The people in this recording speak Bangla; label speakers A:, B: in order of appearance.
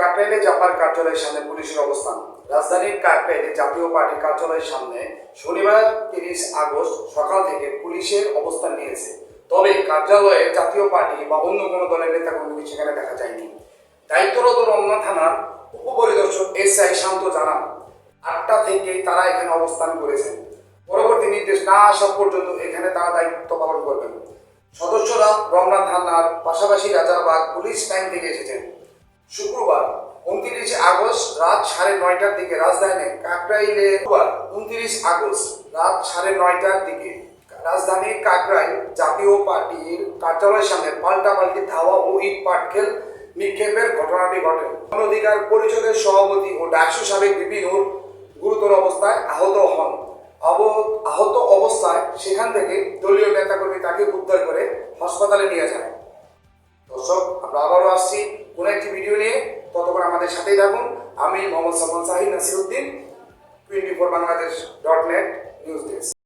A: কাকরাইলে জাপার কার্যালয়ের সামনে পুলিশের অবস্থান। রাজধানীর কাকরাইলে জাতীয় পার্টির কার্যালয়ের সামনে শনিবার তিরিশ আগস্ট সকাল থেকে পুলিশের অবস্থান নিয়েছে। তবে কার্যালয়ে জাতীয় পার্টি বা অন্য কোনো দলের নেতাকর্মীকে সেখানে দেখা যায়নি। দায়িত্বরত রমনা থানার উপপরিদর্শক এস আই শান্ত জানান, আটটা থেকেই তারা এখানে অবস্থান করেছেন। পরবর্তী নির্দেশ না আসা পর্যন্ত এখানে তারা দায়িত্ব পালন করবেন। সদস্যরা রমনা থানার পাশাপাশি রাজারবাগ পুলিশ লাইন থেকে এসেছেন। উনত্রিশ আগস্ট রাত সাড়ে নয়টার দিকে রাজধানী কাকরাইলে উনত্রিশ আগস্ট রাত সাড়ে নয়টার দিকে। রাজধানীর কাকরাই জাতীয় পার্টির কার্যালয়ের সামনে পাল্টাপাল্টি ধাওয়া ও ইট পাটকেল নিক্ষেপের ঘটনাটি ঘটে। গণ অধিকার পরিষদের সভাপতি ও ডাকসু সাবেক বিপিনুর গুরুতর অবস্থায় আহত হন। আহত অবস্থায় সেখান থেকে দলীয় নেতাকর্মী তাকে উদ্ধার করে হাসপাতালে নিয়ে যায়। দর্শক, আমরা আবারও আসছি কোন একটি ভিডিও নিয়ে। আমাদের সাথেই থাকুন। আমি Mohammad Salman Shahi Nasiruddin twenty four Bangladesh dot net news desk